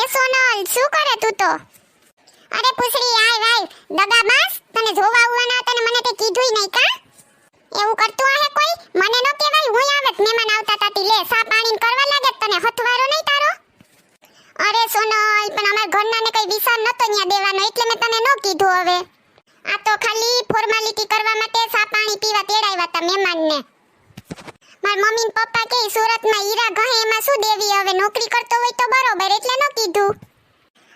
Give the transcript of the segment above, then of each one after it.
એ સોનલ, શું કરે તું તો? અરે પૂછડી, આય વાય દગાબાસ તને જોવા આવવાના તને મને તે કીધુંય નહીં કા? એવું કરતું આહે કોઈ? મને નો કહેવાય હું આવત મહેમાન આવતા તાતી લે, સા પાણી કરવા લાગે તને, હથવારો નહીં તારો? અરે સોનલ, પણ અમાર ઘરના ને કઈ વિસાર નતો ન્યા દેવાનો, એટલે મેં તને નો કીધું હવે. આ તો ખાલી ફોર્માલિટી કરવા માટે સા પાણી પીવા તેડાવ્યા તા મહેમાનને. માર મમ્મી પપ્પા કે સુરતમાં હીરા ઘહે, એમાં શું દેવી હવે? નોકરી કરતો હોય તો બરોબર, એટલે ન કીધું.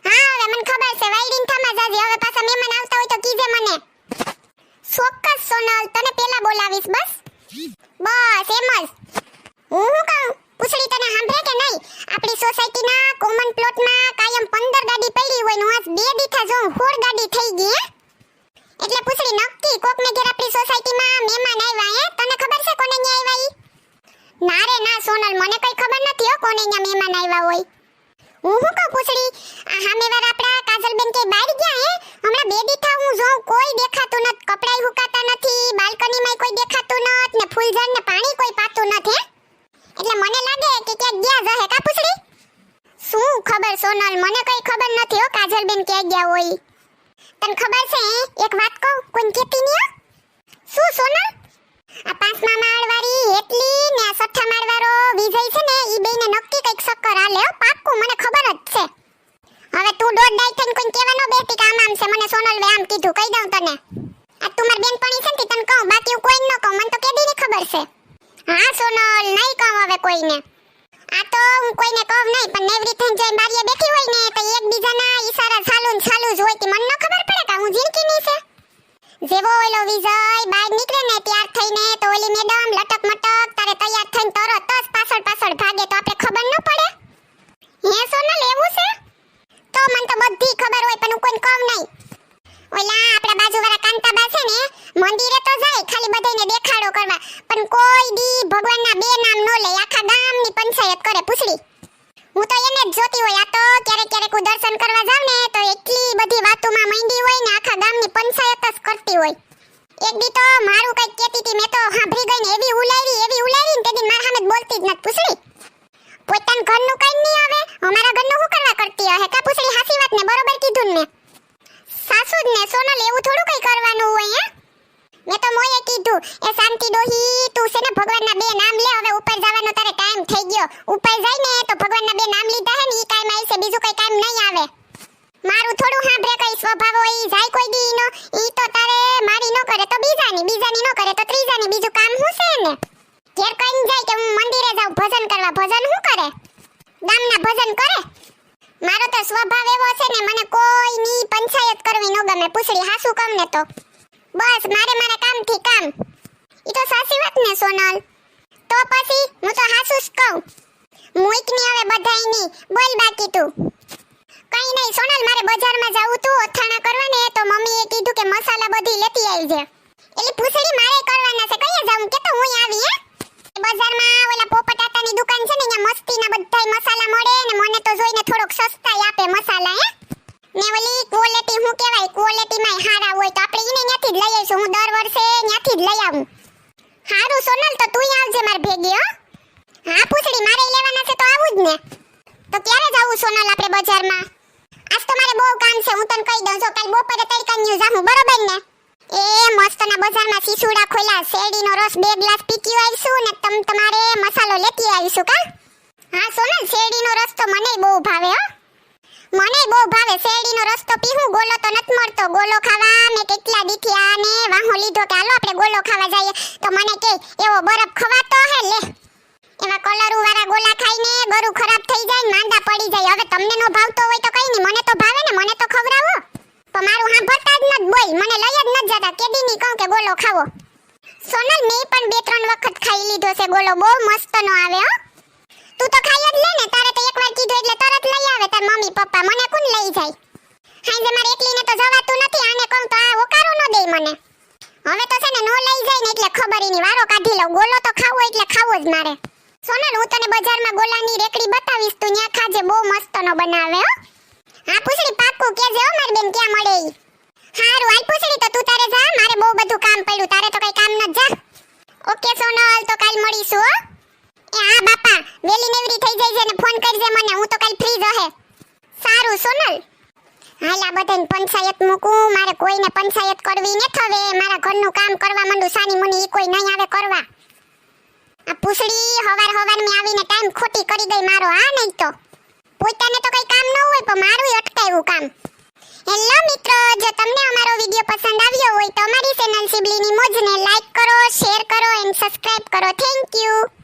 હા, હવે મને ખબર છે, વાયડીન થામાં જાજે. હવે પાછા મહેમાન આવતા હોય તો કીજે મને. ચોક્કસ, સોનલ, તને પેલા બોલાવીશ, બસ? બસ, એમ જ. હું કહું? પૂછડી તને સાંભળે કે નહીં? આપણી સોસાયટીના કોમન પ્લોટમાં કાયમ 15 ગાડી પડી હોય ને આજ બે દીઠા જો 16 ગાડી થઈ ગઈ એટલે પૂછડી નક્કી કોક ને ઘેર આપણી સોસાયટીમાં મહેમાન આવ્યા, હે? તને ખબર છે કોને ન્યાય આવ્યા ના રે, ના, સોનલ, મને કઈ ખબર નથી હો કોને અહીંયા મહેમાન આવ્યા હોય. હું શું કહું પૂછડી? આ સામેવાર આપણા કાજલબેન કે બહાર ગયા હે? હમણાં બે દીઠા હું જોઉં, કોઈ દેખાતું નથી. કપડાય હુકાતા નથી બાલ્કનીમાં કોઈ દેખાતું નથ, ને ફૂલઝાડ ને પાણી કોઈ પાતું નથી એટલે મને લાગે કે ક્યાંક ગયા જહે કા પૂછડી? શું ખબર સોનલ, મને કઈ ખબર નથી હો કાજલબેન ક્યાં ગયા હોય. તને ખબર છે એક વાત કહું, કોઈ કેતી નહીં શું સોનલ? આ પાંચ માળવાળી નક્કી કંઈક સક્કર હાલે, હો, પાક્કું, મને ખબર જ છે. હવે તું દોઢ ડાઈ થઈને કોઈ કહેવા ન બેસતી કે આમ છે, મને સોનલ વે આમ કીધું, કહી દઉં તને. આ તું મારી બેનપણી છે ને તને કહું, બાકી હું ન કહું, મને તો કેદી ની ખબર છે. હા, સોનલ, નહીં કહું હવે કોઈને. આ તો હું કોઈને કહું નહીં, પણ નેવરી થઈને જઈ બારીએ બેઠી હોય ને, તો એકબીજાના ઈશારા ચાલુ ને જ હોય કે મને ન ખબર પડે કે હું ઝીણકી નહીં છે. જેવો ઓલો વિજય બહાર નીકળે ને, ત્યાર થઈને તો ઓલી મેડમ લટક મટક તારે તૈયાર થઈને તરત જ પાછળ પાછળ ભાગે તો આપણે ખબર ન પડે હે સોનલ એવું છે તો મને તો બધી કોઈને કહું નહીં. ઓલા આપણા બાજુવાળા કાંતાબા છે ને, મંદિરે તો જાય, ખાલી બધાને દેખાડો કરવા. પણ કોઈ દી ભગવાનના બે નામ નો લે, આખા ગામની પંચાયત કરે, પૂછડી. હું તો એને જ જોતી હોય, આ તો ક્યારેક ક્યારેક હું દર્શન કરવા જાઉં ને, તો એટલી બધી વાતોમાં માંડી હોય ને, આખા ગામની પંચાયત જ કરતી હોય. એક દી તો મારું કંઈક કેતી હતી, મેં તો સાંભળી ગઈ ને એવી ઉલારી એવી ઉલારી ને તેદી મારા સામે જ બોલતી જ નથી પૂછડી પોતાના ઘરનું કઈ નહીં આવે અમારા ઘરનું શું કરવા કરતી હે કા પૂછડી હાસી વાત ને બરોબર કીધું ને મેં સાસુ જ ને સોનલ એવું થોડું કઈ કરવાનું હોય, હે? મેં તો મોયે કીધું, એ શાંતિ ડોહી, તું છે ને ભગવાનના બે નામ લે, હવે ઉપર જવાનો તારે ટાઈમ થઈ ગયો. ઉપર જાય ને તો ભગવાનના બે નામ લીધા હે ને, ઈ કામ છે બીજું કઈ કામ નહીં આવે. મારું થોડું સાંભળે કઈ સ્વભાવ હોય, ઈ જાય કોઈ દી નો ઈ તો તારે મારી નો કરે તો બીજાની બીજાની નો કરે તો ત્રીજાની. બીજું કામ હું છે ને ઘેર કઈ જાય કે હું મંદિરે જાઉં, ભજન કરવા. ભજન શું કરે? ગામના ભજન કરે? મારો તો સ્વભાવ એવો છે ને, મને કોઈની પંચાયત કરવી ન ગમે. પૂછડી હાસુ કામ ને તો. બસ, મારે મારા કામથી કામ. ઈ તો સાચી વાત ને, સોનલ. તો પછી હું તો હાસુ જ કહું. મુઈકની હવે બધાયની. બોલ બાકી તું. કઈ નહીં, સોનલ, મારે બજારમાં જવું તું. અથાણા કરવા ને તો મમ્મીએ કીધું કે મસાલા બધી લેતી આવી આવજે. એટલે પૂછડી મારે કરવાના છે. કઈ જાઉં? કે તો હું આવી, હે બજારમાં ઓલા પોપટાટાની દુકાન છે ને અહીંયા મસ્તીના બધાય મસાલા મળે ને મને તો જોઈને થોડોક સસ્તાઈ આપે મસાલા હે ને ઓલી ક્વોલિટી હું કહેવાય ક્વોલિટીમાં હારા હોય તો આપણે ઈને ન્યાથી જ લઈ આવીશું, હું દર વર્ષે ન્યાથી જ લઈ આવું. હારું, સોનલ, તો તું આવજે માર ભેગી, હો. હા, પૂછડી, મારે લેવાના છે તો આવું જ ને. તો ક્યારે જવું સોનલ, આપણે બજારમાં? આજ તો મારે બહુ કામ છે, હું તને કહી દઉં. છું કાલ બપોરે તડકાન્યુ જાહું બરોબર ને? એ મસ્તના બજારમાં સીસુડા ખોલ્યા, શેરડીનો રસ બે ગ્લાસ પીકી આવીશું ને તમ તમારે મસાલો લેતી આવીશું, કા? હા, સોનલ, શેરડીનો રસ તો મને બહુ ભાવે, હો. મને બહુ ભાવે. શેરડીનો રસ્તો પીહું, ગોલો તો નથી મળતો. ગોલો ખાવા મે કેટલા દીથી ને વાહો લીધો કે હાલો આપણે ગોલો ખાવા જઈએ. તો મને કે, એવો બરફ ખવાતો હે, લે. એવા કલરુ વાળા ગોલા ખાઈને ગળું ખરાબ થઈ જાય, માંદા પડી જાય. હવે તમને નો ભાવતો હોય તો કઈ નહીં, મને તો ભાવે ને, મને તો ખવડાવો. તો મારું સાંભળતા જ નથી બોલ, મને લઈ જ નથી જતા. કેદી ની કહું કે ગોલો ખાવો. સોનલ, મેં પણ બે ત્રણ વખત ખાઈ લીધો છે ગોલો. બહુ મસ્ત નો આવે, હો. તું તો ખાઈ જ લે ને, તારે તો એકવાર કીધું એટલે તરત લઈ આવે, તાર મમ્મી પપ્પા મને કોણ લઈ જાય? હાંજે મારે એકલીને તો જવાતું નથી, આને કહું તો આ ઓકારો ન દે મને. હવે તો છે ને, નો લઈ જાય ને એટલે ખબર એની વારો કાઢી લઉં. ગોલો તો ખાવો એટલે ખાવો જ મારે. સોનલ હું તને બજારમાં ગોલાની રેકડી બતાવીશ, તું ન્યા ખાજે, બહુ મસ્ત નો બનાવે, હો. હા, પૂછડી પાક્કું કેજે જેવો મારી બેન, ક્યાં મળે ઈ? હારું આઈ પૂછડી, તો તું તારે જા, મારે બહુ બધું કામ પડ્યું, તારે તો કઈ કામ ન જા. ઓકે સોનલ તો કાલ મળીશું, હો. એ, હા, બાપા વેલી નેવરી થઈ છે ને ફોન કરજે મને. હું તો કાલ ફ્રી જ સારું, સોનલ. હાલા, બધાને પંચાયત મૂકું. મારે કોઈને પંચાયત કરવી ને થવે મારા ઘરનું કામ કરવા માંડું. સાની મુની ઈ કોઈ નહીં આવે કરવા. આ પૂછડી હવાર હવાર મેં આવીને ટાઈમ ખોટી કરી ગઈ મારો. આ નહીં તો. પોતાને તો કઈ કામ ન હોય, પણ મારું અટકાયું કામ. હેલો, મિત્રો. જો તમને અમારો વિડિયો પસંદ આવ્યો હોય તો અમારી ચેનલ સિબલીની મોજને લાઈક કરો શેર કરો એન્ડ સબસ્ક્રાઇબ કરો. Thank you